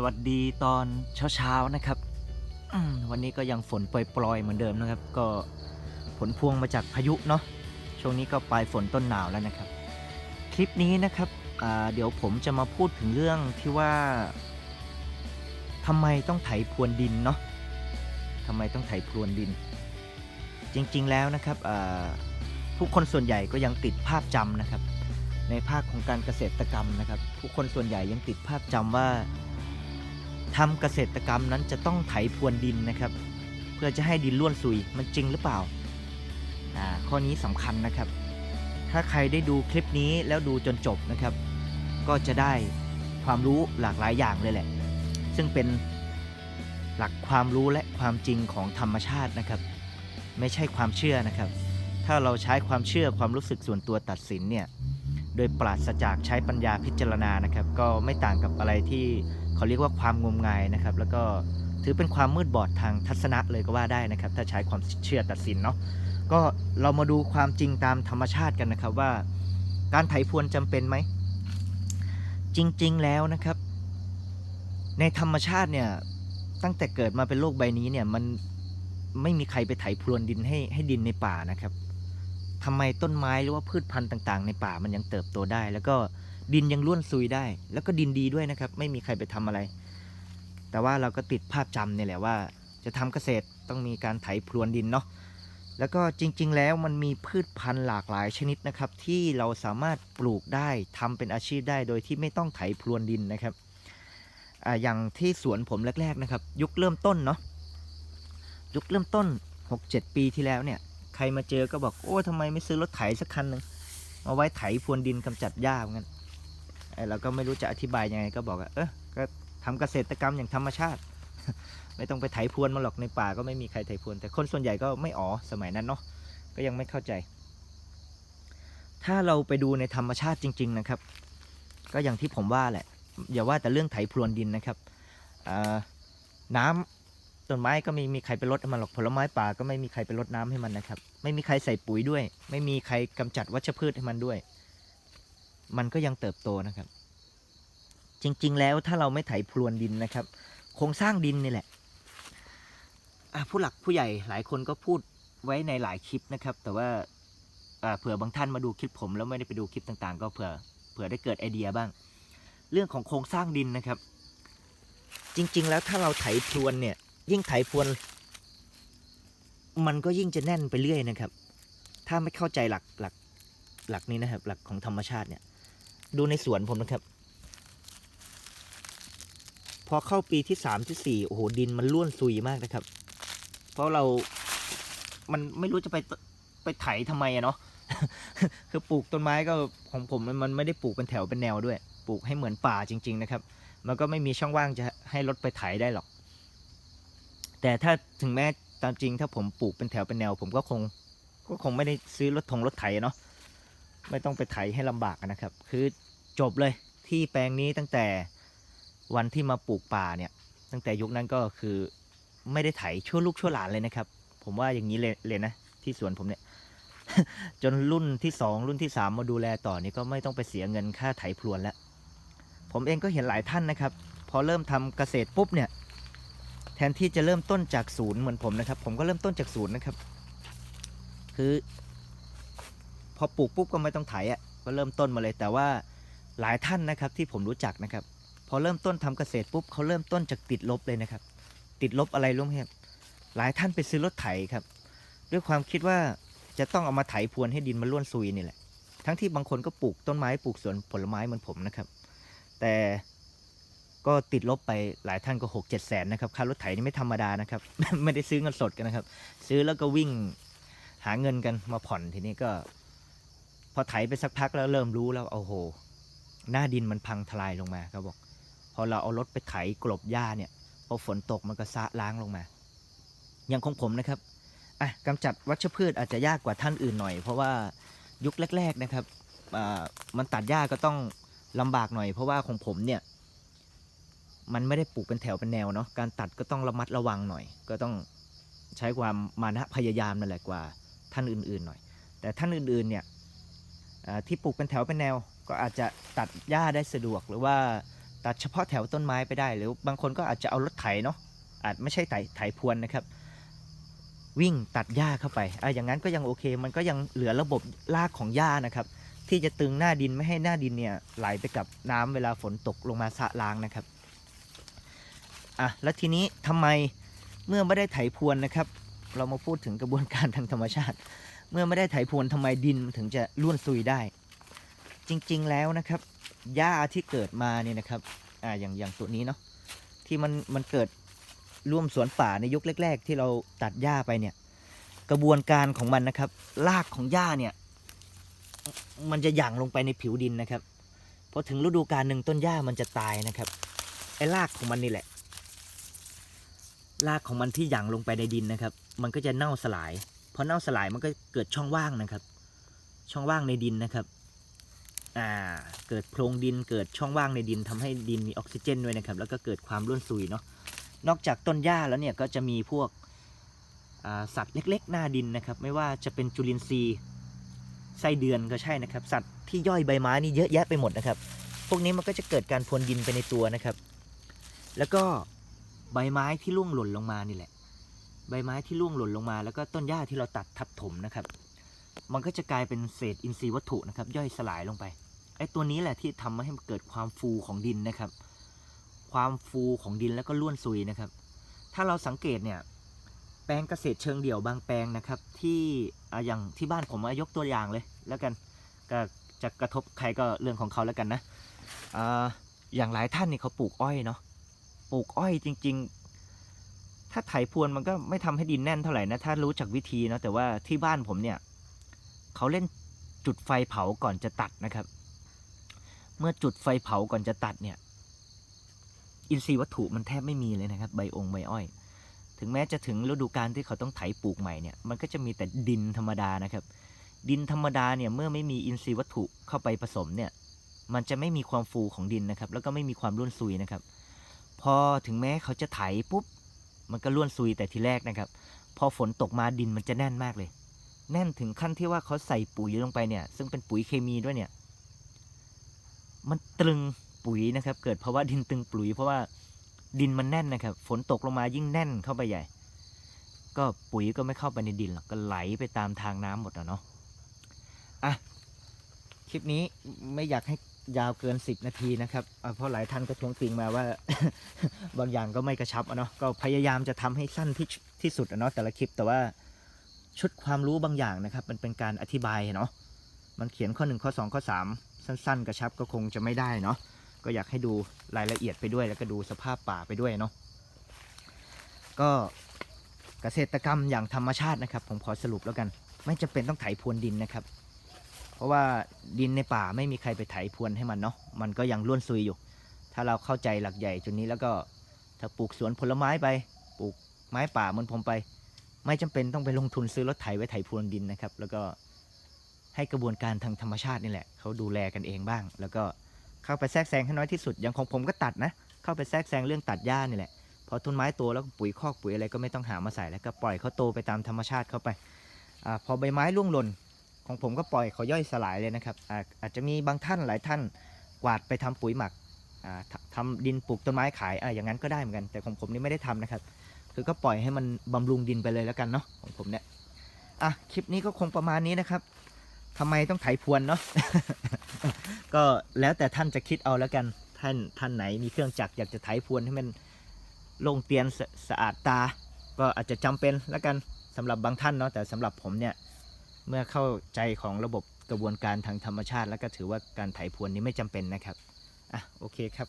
สวัสดีตอนเช้าๆนะครับ วันนี้ก็ยังฝนปล่อยๆเหมือนเดิมนะครับ ก็ผลพวงมาจากพายุเนาะช่วงนี้ก็ปลายฝนต้นหนาวแล้วนะครับ คลิปนี้นะครับเดี๋ยวผมจะมาพูดถึงเรื่องที่ว่าทำไมต้องไถพรวนดินเนาะทำไมต้องไถพรวนดิน จริงๆแล้วนะครับอ่าผู้คนส่วนใหญ่ก็ยังติดภาพจำนะครับ ในภาคของการเกษตรกรรมนะครับผู้คนส่วนใหญ่ยังติดภาพจำว่า ทำเกษตรกรรมนั้นจะต้องไถพรวนดินนะครับ เพื่อจะให้ดินล้วนซุยมันจริงหรือเปล่าอ่าข้อนี้สำคัญนะครับ ถ้าใครได้ดูคลิปนี้แล้วดูจนจบนะครับ ก็จะได้ความรู้หลากหลายอย่างเลยแหละ ซึ่งเป็นหลักความรู้และความจริงของธรรมชาตินะครับ ไม่ใช่ความเชื่อนะครับ ถ้าเราใช้ความเชื่อความรู้สึกส่วนตัวตัดสินเนี่ยโดยปราศจากใช้ปัญญาพิจารณานะครับ ก็ไม่ต่างกับอะไรที่ เขาเรียกว่าความงมงายนะครับ แล้วก็ถือเป็นความมืดบอดทางทัศนะเลยก็ว่าได้นะครับ ถ้าใช้ความเชื่อตัดสินเนาะก็เรามาดูความจริงตามธรรมชาติกันนะครับว่า การไถพรวนจำเป็นไหม จริงๆแล้วนะครับ ในธรรมชาติเนี่ยตั้งแต่เกิดมาเป็นโลกใบนี้เนี่ยมันไม่มีใครไปไถพรวนดินให้ให้ดินในป่านะครับทำไมต้นไม้หรือว่าพืชพันธุ์ต่าง ๆ ในป่ามันยังเติบโตได้ แล้วก็ ดินยังร่วนซุยได้ แล้วก็ดินดีด้วยนะครับ ไม่มีใครไปทำอะไร แต่ว่าเราก็ติดภาพจำเนี่ยแหละว่า จะทำเกษตรต้องมีการไถพรวนดินเนาะแล้วก็จริง ๆ แล้วมันมีพืชพันธุ์หลากหลายชนิดนะครับ ที่เราสามารถปลูกได้ทำเป็นอาชีพได้โดยที่ไม่ต้องไถพรวนดินนะครับออย่างที่สวนผมแรก ๆ นะครับ ยุคเริ่มต้นเนาะยุคเริ่มต้น 6-7 ปีที่แล้วเนี่ยใครมาเจอก็บอกโอ้ทำไมไม่ซื้อรถไถสักคันหนึ่งเอาไว้ไถพรวนดินกำจัดหญ้าเหมือนกัน เราก็ไม่รู้จะอธิบายยังไงก็บอกว่าเออก็ทำเกษตรกรรมอย่างธรรมชาติ ไม่ต้องไปไถพรวนมาหรอกในป่าก็ไม่มีใครไถพรวน แต่คนส่วนใหญ่ก็ไม่อ๋อสมัยนั้นเนาะก็ยังไม่เข้าใจ ถ้าเราไปดูในธรรมชาติจริง ๆนะครับ ก็อย่างที่ผมว่าแหละ อย่าว่าแต่เรื่องไถพรวนดินนะครับน้ำต้นไม้ก็ไม่มีใครไปรดให้มันหรอกผลไม้ป่าก็ไม่มีใครไปรดน้ำให้มันนะครับ ไม่มีใครใส่ปุ๋ยด้วย ไม่มีใครกำจัดวัชพืชให้มันด้วย มันก็ยังเติบโตนะครับ จริง ๆ แล้วถ้าเราไม่ไถพรวนดินนะครับ โครงสร้างดินนี่แหละผู้หลักผู้ใหญ่หลายคนก็พูดไว้ในหลายคลิปนะครับ แต่ว่าอ่าเผื่อบางท่านมาดูคลิปผมแล้วไม่ได้ไปดูคลิปต่างๆ ก็เผื่อเผื่อได้เกิดไอเดียบ้าง เรื่องของโครงสร้างดินนะครับ จริง ๆ แล้วถ้าเราไถพรวนเนี่ย ยิ่งไถพรวน มันก็ยิ่งจะแน่นไปเรื่อยนะครับ ถ้าไม่เข้าใจหลักหลักหลักนี้นะครับ หลักของธรรมชาติเนี่ย ดูในสวนผมนะครับ พอเข้าปีที่สามที่สี่โอ้โหดินมันล้วนซุยมากนะครับ เพราะเรา มันไม่รู้จะไปไปไถทำไมอะเนาะคือปลูกต้นไม้ก็ของผมมันมันไม่ได้ปลูกเป็นแถวเป็นแนวด้วย ปลูกให้เหมือนป่าจริง ๆ นะครับ มันก็ไม่มีช่องว่างจะให้รถไปไถได้หรอก แต่ถ้าถึงแม้ตามจริงถ้าผมปลูกเป็นแถวเป็นแนว ผมก็คง ก็คงไม่ได้ซื้อรถทงรถไถอะเนาะ ไม่ต้องไปไถให้ลำบากนะครับ คือจบเลยที่แปลงนี้ตั้งแต่วันที่มาปลูกป่าเนี่ยตั้งแต่ยุคนั้นก็คือไม่ได้ไถชั่วลูกชั่วหลานเลยนะครับ ผมว่าอย่างนี้เลยเลยนะ ที่สวนผมเนี่ย จนรุ่นที่สองรุ่นที่สามมาดูแลต่อนี่ก็ไม่ต้องไปเสียเงินค่าไถพรวนแล้ว ผมเองก็เห็นหลายท่านนะครับ พอเริ่มทำเกษตรปุ๊บเนี่ย แทนที่จะเริ่มต้นจากศูนย์เหมือนผมนะครับ ผมก็เริ่มต้นจากศูนย์นะครับ คือ พอปลูกปุ๊บก็ไม่ต้องไถอะก็เริ่มต้นมาเลย แต่ว่าหลายท่านนะครับที่ผมรู้จักนะครับ พอเริ่มต้นทำเกษตรปุ๊บเขาเริ่มต้นจากติดลบเลยนะครับ ติดลบอะไรรู้ไหมครับหลายท่านไปซื้อรถไถครับ ด้วยความคิดว่าจะต้องเอามาไถพรวนให้ดินมันร่วนซุยนี่แหละ ทั้งที่บางคนก็ปลูกต้นไม้ปลูกสวนผลไม้เหมือนผมนะครับ แต่ก็ติดลบไปหลายท่านก็หกเจ็ดแสนนะครับค่ารถไถนี่ไม่ธรรมดานะครับ ไม่ได้ซื้อเงินสดกันนะครับ ซื้อแล้วก็วิ่งหาเงินกันมาผ่อนทีนี้ก็ อไถไปสักพักแล้วเริ่มรู้แล้วโอ้โห หน้าดินมันพังทลายลงมาเขาบอก พอเราเอารถไปไถกลบหญ้าเนี่ยพอฝนตกมันก็ซะล้างลงมา อย่างของผมนะครับอะกำจัดวัชพืชอาจจะยากกว่าท่านอื่นหน่อย เพราะว่ายุคแรก ๆนะครับอ่ามันตัดหญ้าก็ต้องลำบากหน่อย เพราะว่าของผมเนี่ย มันไม่ได้ปลูกเป็นแถวเป็นแนวเนาะการตัดก็ต้องระมัดระวังหน่อย ก็ต้องใช้ความมานะพยายามนั่นแหละกว่าท่านอื่นๆหน่อย แต่ท่านอื่นๆเนี่ย ที่ปลูกเป็นแถวเป็นแนว ก็อาจจะตัดหญ้าได้สะดวก หรือว่าตัดเฉพาะแถวต้นไม้ไปได้ หรือบางคนก็อาจจะเอารถไถเนาะอาจไม่ใช่ไถไถพรวนนะครับ วิ่งตัดหญ้าเข้าไปอะอย่างนั้นก็ยังโอเค มันก็ยังเหลือระบบลากของหญ้านะครับ ที่จะตึงหน้าดินไม่ให้หน้าดินเนี่ยไหลไปกับน้ำเวลาฝนตกลงมาสะล้างนะครับอะแล้วทีนี้ทำไมเมื่อไม่ได้ไถพรวนนะครับ เรามาพูดถึงกระบวนการทางธรรมชาติ เมื่อไม่ได้ไถพรวนทำไมดินมันถึงจะล้วนซุยได้ จริงๆแล้วนะครับหญ้าที่เกิดมาเนี่ยนะครับอ่าอย่างอย่างตัวนี้เนาะที่มันมันเกิดร่วมสวนป่าในยุคแรก ๆ ที่เราตัดหญ้าไปเนี่ย กระบวนการของมันนะครับรากของหญ้าเนี่ย มันจะหยั่งลงไปในผิวดินนะครับพอถึงฤดูกาลหนึ่งต้นหญ้ามันจะตายนะครับไอ้รากของมันนี่แหละรากของมันที่หยั่งลงไปในดินนะครับ มันก็จะเน่าสลาย อเน่าสลายมันก็เกิดช่องว่างนะครับ ช่องว่างในดินนะครับอ่าเกิดโพรงดินเกิดช่องว่างในดินทำให้ดินมีออกซิเจนด้วยนะครับ แล้วก็เกิดความร่วนซุยเนาะนอกจากต้นหญ้าแล้วเนี่ยก็จะมีพวกสัตว์เล็ก ๆ หน้าดินนะครับ ไม่ว่าจะเป็นจุลินทรีย์ไส้เดือนก็ใช่นะครับ สัตว์ที่ย่อยใบไม้นี่เยอะแยะไปหมดนะครับ พวกนี้มันก็จะเกิดการพรวนดินไปในตัวนะครับ แล้วก็ใบไม้ที่ร่วงหล่นลงมานี่แหละ ใบไม้ที่ร่วงหล่นลงมา แล้วก็ต้นหญ้าที่เราตัดทับถมนะครับ มันก็จะกลายเป็นเศษอินทรีย์วัตถุนะครับ ย่อยสลายลงไปไอ้ตัวนี้แหละที่ทำให้เกิดความฟูของดินนะครับ ความฟูของดินแล้วก็ล้วนซุยนะครับ ถ้าเราสังเกตเนี่ยแปลงเกษตรเชิงเดี่ยวบางแปลงนะครับ ที่อย่างที่บ้านผมอายกตัวอย่างเลย แล้วกันก็จะกระทบใครก็เรื่องของเขาแล้วกันนะออย่างหลายท่านนี่เขาปลูกอ้อยเนาะปลูกอ้อยจริง ๆ ถ้าไถพรวนมันก็ไม่ทำให้ดินแน่นเท่าไหร่นะ ถ้ารู้จักวิธีเนาะแต่ว่าที่บ้านผมเนี่ยเขาเล่นจุดไฟเผาก่อนจะตัดนะครับ เมื่อจุดไฟเผาก่อนจะตัดเนี่ย อินทรีย์วัตถุมันแทบไม่มีเลยนะครับ ใบองค์ใบอ้อย ถึงแม้จะถึงฤดูกาลที่เขาต้องไถปลูกใหม่เนี่ยมันก็จะมีแต่ดินธรรมดานะครับ ดินธรรมดาเนี่ยเมื่อไม่มีอินทรีย์วัตถุเข้าไปผสมเนี่ย มันจะไม่มีความฟูของดินนะครับ แล้วก็ไม่มีความร่วนซุยนะครับ พอถึงแม้เขาจะไถปุ๊บ มันก็ร่วนซุยแต่ทีแรกนะครับ พอฝนตกมาดินมันจะแน่นมากเลย แน่นถึงขั้นที่ว่าเขาใส่ปุ๋ยลงไปเนี่ย ซึ่งเป็นปุ๋ยเคมีด้วยเนี่ย มันตรึงปุ๋ยนะครับ เกิดภาวะดินตึงปุ๋ย เพราะว่าดินมันแน่นนะครับ ฝนตกลงมายิ่งแน่นเข้าไปใหญ่ ก็ปุ๋ยก็ไม่เข้าไปในดินหรอกก็ไหลไปตามทางน้ำหมดอะเนาะอะคลิปนี้ไม่อยากให้ ยาวเกิน 10 นาทีนะครับ เพราะหลายท่านก็ทวงติงมาว่า บางอย่างก็ไม่กระชับอะเนาะก็พยายามจะทำให้สั้นที่ที่สุดอะเนาะแต่ละคลิปแต่ว่าชุดความรู้บางอย่างนะครับ มันเป็นการอธิบายเนาะมันเขียนข้อ 1 ข้อ 2 ข้อ 3 สั้น ๆ กระชับก็คงจะไม่ได้เนาะก็อยากให้ดูรายละเอียดไปด้วย แล้วก็ดูสภาพป่าไปด้วยเนาะก็เกษตรกรรมอย่างธรรมชาตินะครับ ผมขอสรุปแล้วกัน ไม่จำเป็นต้องไถพรวนดินนะครับ เพราะว่าดินในป่าไม่มีใครไปไถพรวนให้มันเนาะมันก็ยังร่วนซุยอยู่ ถ้าเราเข้าใจหลักใหญ่จุดนี้แล้วก็ถ้าปลูกสวนผลไม้ไปปลูกไม้ป่าเหมือนผมไป ไม่จำเป็นต้องไปลงทุนซื้อรถไถไว้ไถพรวนดินนะครับ แล้วก็ให้กระบวนการทางธรรมชาตินี่แหละเขาดูแลกันเองบ้าง แล้วก็เข้าไปแทรกแซงให้น้อยที่สุดอย่างของผมก็ตัดนะ เข้าไปแทรกแซงเรื่องตัดหญ้านี่แหละพอต้นไม้โตแล้วปุ๋ยคอกปุ๋ยอะไรก็ไม่ต้องหามาใส่แล้วก็ปล่อยเขาโตไปตามธรรมชาติเข้าไปอพอใบไม้ร่วงหล่น ของผมก็ปล่อยเขาย่อยสลายเลยนะครับอาอาจจะมีบางท่านหลายท่านกวาดไปทำปุ๋ยหมักอ่าทำดินปลูกต้นไม้ขายอ่าอย่างนั้นก็ได้เหมือนกัน แต่ของผมนี่ไม่ได้ทำนะครับ คือก็ปล่อยให้มันบำรุงดินไปเลยแล้วกันเนาะของผมเนี่ยอะคลิปนี้ก็คงประมาณนี้นะครับทำไมต้องไถพวนเนาะก็แล้วแต่ท่านจะคิดเอาแล้วกันท่านท่านไหนมีเครื่องจักรอยากจะไถพวนให้มันโล่งเตียนสะสะอาดตา ก็อาจจะจำเป็นแล้วกันสำหรับบางท่านเนาะแต่สำหรับผมเนี่ย เมื่อเข้าใจของระบบกระบวนการทางธรรมชาติ แล้วก็ถือว่าการไถพรวนนี้ไม่จำเป็นนะครับอะโอเคครับ